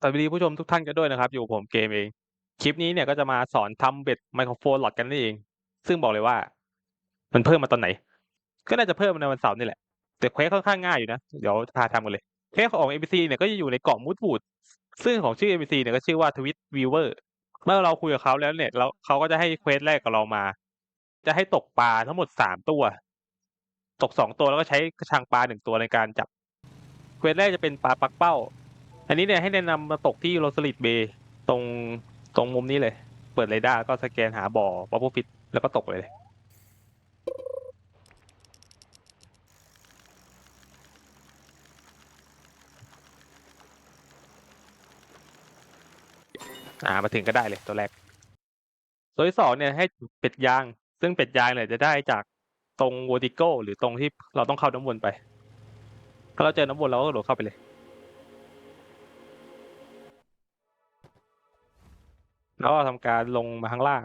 สวัสดีผู้ชมทุกท่านกันด้วยนะครับ อยู่กับผมเกมเอง คลิปนี้เนี่ยก็จะมาสอนทำเบ็ดไมโครโฟนหลอดกันนั่เอง ซึ่งบอกเลยว่า มันเพิ่มมาตอนไหน ก็น่าจะเพิ่มในวันเสาร์นี่แหละ แต่เควสค่อนข้างง่ายอยู่นะ เดี๋ยวพาทำกันเลยเควสของ NPC เนี่ยก็จะอยู่ในเกาะมูดวูดซึ่งของชื่อ NPC เนี่ยก็ชื่อว่าทวิตวีเวอร์เมื่อเราคุยกับเขาแล้วเนี่ยแล้วเขาก็จะให้เควสแรกกับเรามา จะให้ตกปลาทั้งหมดสามตัว ตกสองตัวแล้วก็ใช้กระชังปลาหนึ่งตัวในการจับเควสแรกจะเป็นปลาปักเป้า อันนี้เนี่ยให้แนะนำมาตกที่โรสลิดเบย์ตรงตรงมุมนี้เลย เปิดเรดาร์ก็สแกนหาบ่อบับเบิลฟิตแล้วก็ตกเลย อ่ามาถึงก็ได้เลยตัวแรก ตัวที่สองเนี่ยให้เป็ดยาง ซึ่งเป็ดยางเนี่ยจะได้จากตรงวอติโกหรือตรงที่เราต้องเข้าน้ำวนไป ถ้าเราเจอน้ำวนเราก็ระโดดเข้าไปเลย แล้วก็ทำการลงมาข้างล่าง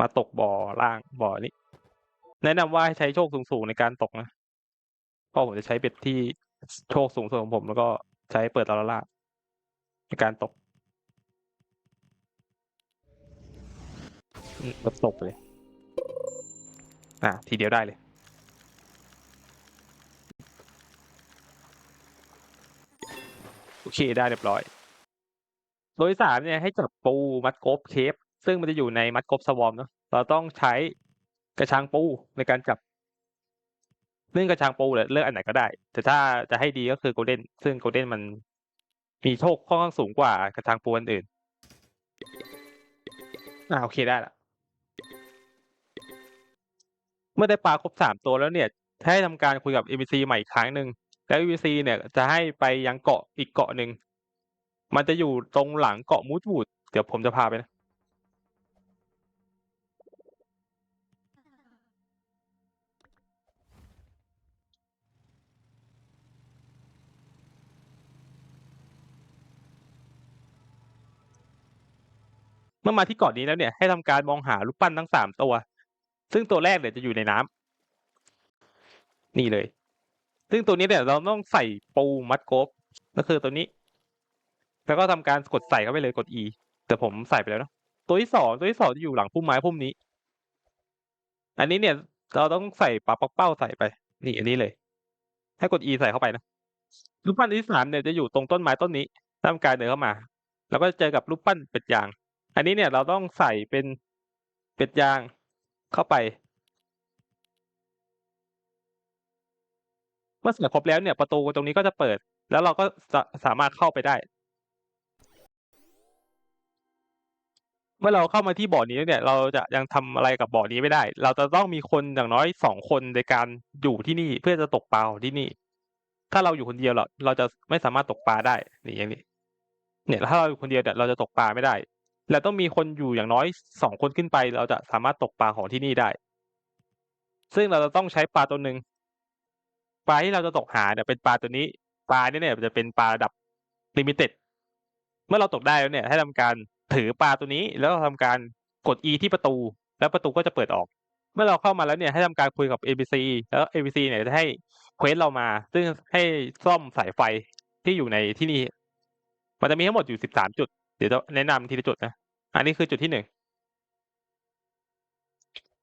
มาตกบ่อล่างบ่อนี้ แนะนำว่าให้ใช้โชคสูงๆในการตกนะเพราะผมจะใช้เบ็ดที่โชคสูงสุดของผมแล้วก็ใช้เปิดตาละลาในการตกมแบบตกเลย อะ ทีเดียวได้เลย โอเค ได้เรียบร้อย โดยสามเนี่ยให้จับปูมัดกบเคฟซึ่งมันจะอยู่ในมัดกบสวอมเนาะเราต้องใช้กระชังปูในการจับ ซึ่งกระชังปูเนี่ยเลือกอันไหนก็ได้ แต่ถ้าจะให้ดีก็คือโกลเด้นซึ่งโกลเด้นมันมีโชคค่อนข้างสูงกว่ากระชังปูอันอื่นอ่าโอเคได้ละเมื่อได้ปลาครบสามตัวแล้วเนี่ยให้ทำการคุยกับ NPC ใหม่อีกครั้งหนึ่งแล้ว NPC เนี่ยจะให้ไปยังเกาะอีกเกาะหนึ่ง มันจะอยู่ตรงหลังเกาะมูดวูดเดี๋ยวผมจะพาไปนะเมื่อมาที่เกาะนี้แล้วเนี่ยให้ทำการมองหารูปปั้นทั้งสามตัว ซึ่งตัวแรกเนี่ยจะอยู่ในน้ำนี่เลย ซึ่งตัวนี้เนี่ยเราต้องใส่ปูมัดกบก็คือตัวนี้ แล้วก็ทำการกดใส่เข้าไปเลยกด E แต่ผมใส่ไปแล้วเนาะตัวที่สองตัวที่สองจะอยู่หลังพุ่มไม้พุ่มนี้ อันนี้เนี่ยเราต้องใส่ปลาปักเป้าใส่ไป นี่อันนี้เลย ให้กด E ใส่เข้าไปนะรูปปั้นที่สามเนี่ยจะอยู่ตรงต้นไม้ต้นนี้ทำการเดินเข้ามา แล้วก็จะเจอกับรูปปั้นเป็ดยาง อันนี้เนี่ยเราต้องใส่เป็นเป็ดยางเข้าไป เมื่อใส่ครบแล้วเนี่ยประตูตรงนี้ก็จะเปิด แล้วเราก็สามารถเข้าไปได้ มื่อเราเข้ามาที่บ่อนี้เนี่ย เราจะยังทำอะไรกับบ่อนี้ไม่ได้ เราจะต้องมีคนอย่างน้อยสองคนในการอยู่ที่นี่เพื่อจะตกปลาของที่นี่ ถ้าเราอยู่คนเดียวเราเราจะไม่สามารถตกปลาได้นี่อย่างนี้ เนี่ยถ้าเราอยู่คนเดียวเนี่ยเราจะตกปลาไม่ได้เราต้องมีคนอยู่อย่างน้อยสองคนขึ้นไป เราจะสามารถตกปลาของที่นี่ได้ ซึ่งเราจะต้องใช้ปลาตัวหนึ่งปลาที่เราจะตกหาเนี่ยเป็นปลาตัวนี้ ปลาเนี่ยเนี่ยจะเป็นปลาระดับลิมิเต็ด เมื่อเราตกได้แล้วเนี่ย ให้ทำการ ถือปลาตัวนี้แล้วทำการกด E ที่ประตู แล้วประตูก็จะเปิดออก เมื่อเราเข้ามาแล้วเนี่ยให้ทำการคุยกับ ABC แล้ว ABC เนี่ยจะให้เควสเรามา ซึ่งให้ซ่อมสายไฟที่อยู่ในที่นี่ มันจะมีทั้งหมดอยู่สิบสามจุด เดี๋ยวจะแนะนำทีละจุดนะ อันนี้คือจุดที่หนึ่ง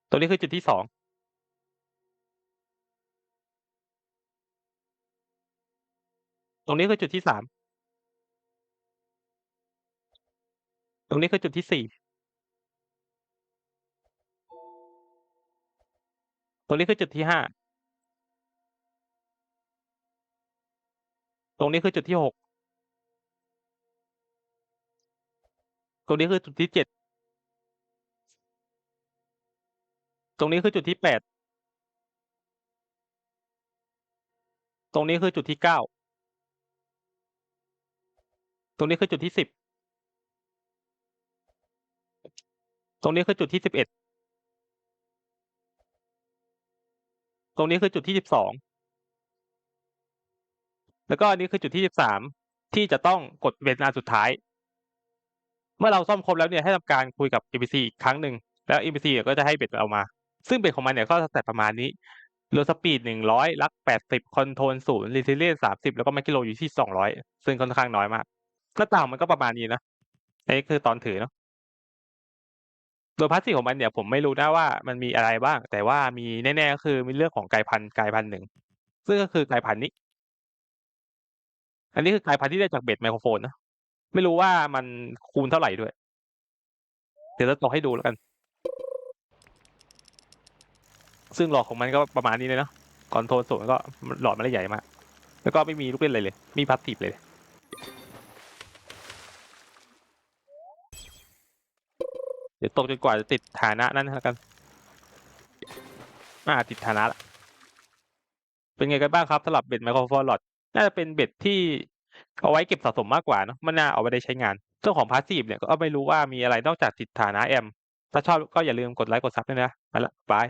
ตัวนี้คือจุดที่สองตรงนี้คือจุดที่สาม ตรงนี้คือจุดที่สี่ตรงนี้คือจุดที่ห้าตรงนี้คือจุดที่หกตรงนี้คือจุดที่เจ็ดตรงนี้คือจุดที่แปดตรงนี้คือจุดที่เก้าตรงนี้คือจุดที่สิบ ตรงนี้คือจุดที่สิบเอ็ด ตรงนี้คือจุดที่สิบสอง แล้วก็อันนี้คือจุดที่สิบสามที่จะต้องกดเวลาสุดท้าย เมื่อเราซ่อมครบแล้วเนี่ยให้ทำการคุยกับ ABC อีกครั้งหนึ่ง แล้ว ABC ก็จะให้เบ็ดเรามา ซึ่งเบ็ดของมันเนี่ยก็จะแต่ประมาณนี้โลสปีดหนึ่งร้อยลักแปดสิบคอนโทรลศูนย์รีซิเลียนสามสิบแล้วก็แมคกิโลอยู่ที่สองร้อยซึ่งค่อนข้างน้อยมากหน้าต่างมันก็ประมาณนี้นะอันนี้คือตอนถือเนาะ ดยพาสซีฟของมันเนี่ยผมไม่รู้นะว่ามันมีอะไรบ้าง แต่ว่ามีแน่ ๆ ก็คือมีเรื่องของกลายพันธุ์กลายพันธุ์หนึ่ง ซึ่งก็คือกลายพันธุ์นี้ อันนี้คือกลายพันธุ์ที่ได้จากเบ็ดไมโครโฟนนะ ไม่รู้ว่ามันคูณเท่าไหร่ด้วย เดี๋ยวจะตกให้ดูแล้วกัน ซึ่งหลอดของมันก็ประมาณนี้เลยเนาะคอนโทรล0ก็หลอดไม่ได้ใหญ่มาก แล้วก็ไม่มีลูกเล่นอะไรเลยไมมีพาสซีฟเลย เดี๋ยวตกจนกว่าจะติดฐานะนั่นแล้วกันอาติดฐานะละเป็นไงกันบ้างครับสำหรับเบ็ดไมโครโฟนหลอดน่าจะเป็นเบ็ดที่เอาไว้เก็บสะสมมากกว่าเนาะมันน่าเอาไปได้ใช้งานเรื่องของพาสซีฟเนี่ยก็ไม่รู้ว่ามีอะไรนอกจากติดฐานะแอม ถ้าชอบก็อย่าลืมกดไลค์กดซับด้วยนะไปละบาย